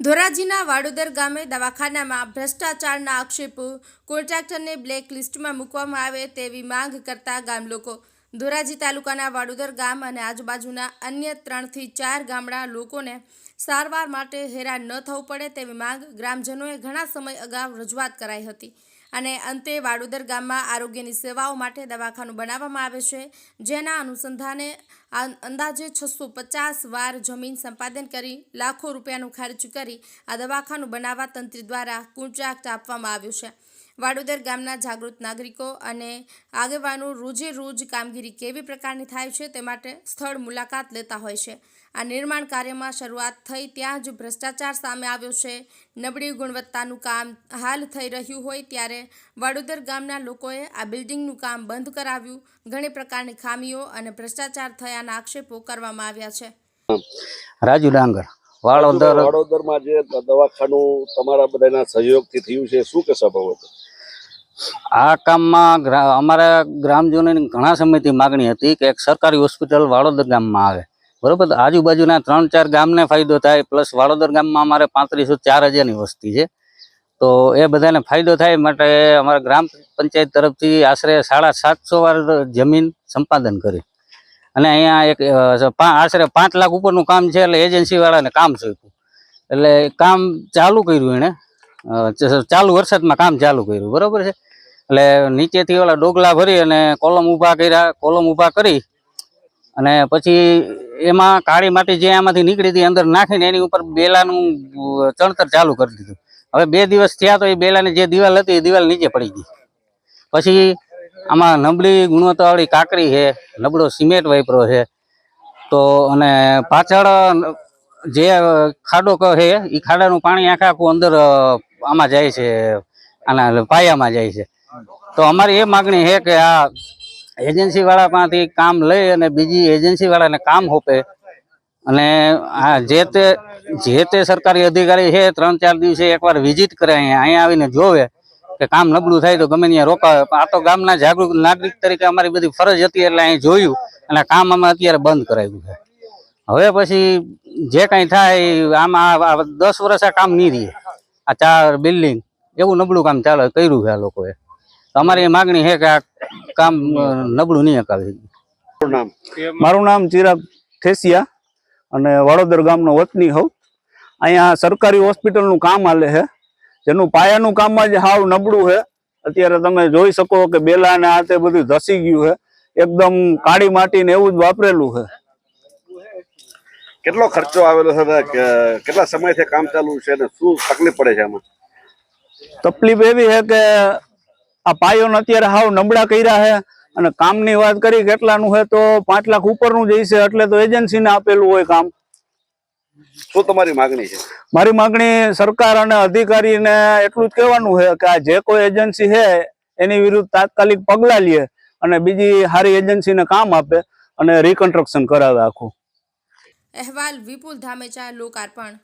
ધોરાજીના વાડોદર ગામે દવાખાનામાં ભ્રષ્ટાચારના આક્ષેપો, કોન્ટ્રાક્ટરને બ્લેક લિસ્ટમાં મૂકવામાં આવે તેવી માંગ કરતા ગામ લોકો ધોરાજી તાલુકાના વાડુદર ગામ અને આજુબાજુના અન્ય ત્રણથી ચાર ગામડા લોકોને સારવાર માટે હેરાન ન થવું પડે તેવી માંગ ગ્રામજનોએ ઘણા સમય અગાઉ રજૂઆત કરાઈ હતી. અને અંતે વાડોદર ગામમાં આરોગ્યની સેવાઓ માટે દવાખાનું બનાવવામાં આવે છે, જેના અનુસંધાને અંદાજે છસો પચાસ વાર જમીન સંપાદન કરી, લાખો રૂપિયાનો ખર્ચ કરી આ દવાખાનું બનાવવા તંત્ર દ્વારા કોન્ટ્રાક્ટ આપવામાં આવ્યું છે. વાડોદર ગામના જાગૃત નાગરિકો અને આગેવાનો રોજે રોજ કામગીરી કેવી પ્રકારની થાય છે તે માટે સ્થળ મુલાકાત લેતા હોય છે. આ નિર્માણ કાર્યમાં શરૂઆત થઈ ત્યાં જ ભ્રષ્ટાચાર સામે આવ્યો છે. નબળી ગુણવત્તાનું કામ હાલ થઈ રહ્યું હોય ત્યારે વાડોદર ગામના લોકોએ આ બિલ્ડિંગનું કામ બંધ કરાવ્યું. ઘણી પ્રકારની ખામીઓ અને ભ્રષ્ટાચાર થયાના આક્ષેપો કરવામાં આવ્યા છે. રાજુ ડાંગર વડોદરમાં જે દવાખાનું તમારા બધાના સહયોગથી થયું છે શું કહેશો હતો આ કામમાં અમારા ગ્રામજનોની ઘણા સમયથી માગણી હતી કે એક સરકારી હોસ્પિટલ વાળોદર ગામમાં આવે. બરોબર? આજુબાજુના ત્રણ ચાર ગામને ફાયદો થાય, પ્લસ વાળોદર ગામમાં અમારે પાંત્રીસો ચાર હજારની વસ્તી છે. તો એ બધાને ફાયદો થાય માટે અમારા ગ્રામ પંચાયત તરફથી આશરે સાડા સાતસો વાર જમીન સંપાદન કરી અને અહીંયા એક આશરે પાંચ લાખ ઉપરનું કામ છે એટલે એજન્સીવાળાને કામ સોંપ્યું. એટલે કામ ચાલુ કર્યું એણે. ચાલુ વરસાદમાં કામ ચાલુ કર્યું. બરોબર છે? એટલે નીચેથી ઓલા ડોગલા ભરી અને કોલમ ઊભા કર્યા, કોલમ ઊભા કરી અને પછી એમાં કાળી માટી જે આમાંથી નીકળી હતી અંદર નાખીને એની ઉપર બેલાનું ચણતર ચાલુ કરી દીધું. હવે બે દિવસ થયા તો એ બેલાની જે દિવાલ હતી એ દિવાલ નીચે પડી ગઈ. પછી આમાં નબળી ગુણવત્તાવાળી કાકરી છે, નબળો સિમેન્ટ વાપરો છે. તો અને પાછળ જે ખાડો કહે છે એ ખાડાનું પાણી આખા આખું અંદર આમાં જાય છે, આના પાયામાં જાય છે. તો અમારી એ માગણી છે કે આ એજન્સી વાળા પાસેથી કામ લઈ અને બીજી એજન્સી વાળાને કામ હોપે અને આ જે તે જે તે સરકારી અધિકારી છે, ત્રણ ચાર દિવસે એકવાર વિઝિટ કરે અહીંયા. અહીંયા આવીને જોવે કે કામ નબળું થાય તો ગમે ત્યાં રોકાવે. પણ આ તો ગામના જાગૃત નાગરિક તરીકે અમારી બધી ફરજ હતી એટલે અહીં જોયું અને કામ અમે અત્યારે બંધ કરાવ્યું છે. હવે પછી જે કાંઈ થાય, આમાં દસ વર્ષ આ કામ નહીં રહે. આ ચાર બિલ્ડિંગ, એવું નબળું કામ ચાલે, કર્યું છે આ લોકોએ. અમારી એ માગણી છે કે આ કામ નબળું નહીં અકાવી મારું નામ? ચિરાગ ઠેસિયા અને વડોદર ગામનો વતની હોઉં. અહીંયા સરકારી હોસ્પિટલનું કામ હાલે છે. જેનું પાયાનું કામમાં જ હાવ નબળું છે. અત્યારે તમે જોઈ શકો કે બેલા ને આ તે બધું ધસી ગયું છે. એકદમ કાળી માટી ને એવું જ વાપરેલું છે. કેટલો ખર્ચો આવેલો છે કેટલા સમયથી કામ ચાલુ છે ને શું તકલીફ પડે છે આમાં? તકલીફ એવી છે કે આ પાયોને અત્યારે હાવ નબળા કર્યા છે અને કામની વાત કરી કેટલાનું છે તો પાંચ લાખ ઉપરનું નું હશે એટલે તો એજન્સીને આપેલું હોય કામ. શું તમારી માગણી છે? મારી માગણી સરકાર અને અધિકારીને એટલું જ કહેવાનું છે કે આ જે કોઈ એજન્સી છે એની વિરુદ્ધ તાત્કાલિક પગલાં લે અને બીજી સારી એજન્સીને કામ આપે અને રિકન્સ્ટ્રક્શન કરાવે આખું. અહેવાલ વિપુલ ધામેચા લોકાર્પણ.